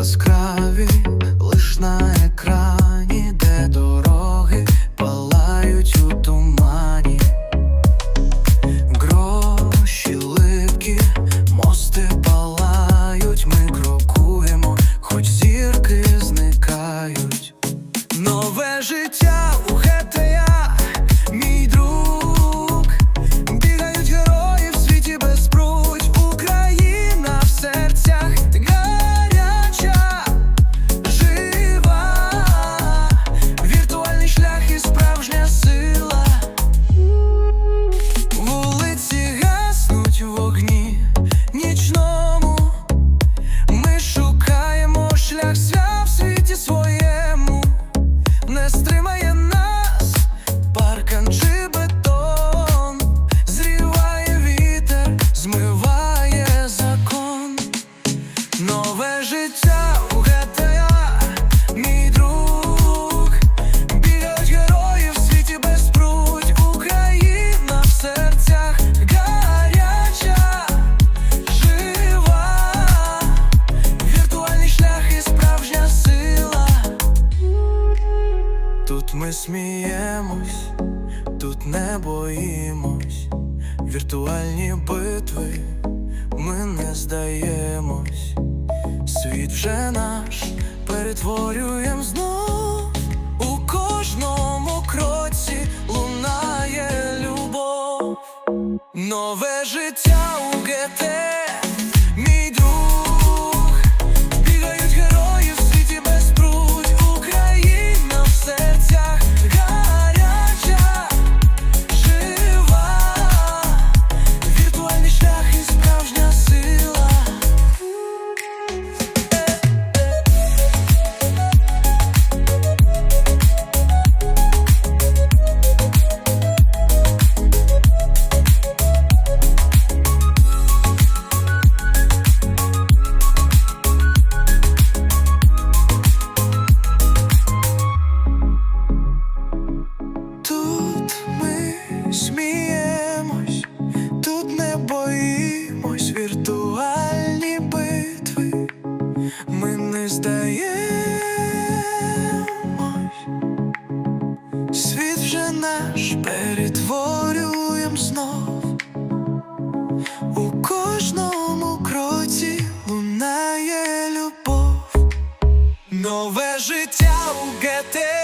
яскраво Тут ми сміємось, тут не боїмось. Віртуальні битви, ми не здаємось. Світ вже наш перетворюєм знов. У кожному кроці лунає любов. Нове життя у ГТ, сміємось, тут не боїмось віртуальні битви, ми не здаємось, світ вже наш перетворюєм знов. У кожному кроці лунає любов. Нове життя у ГТ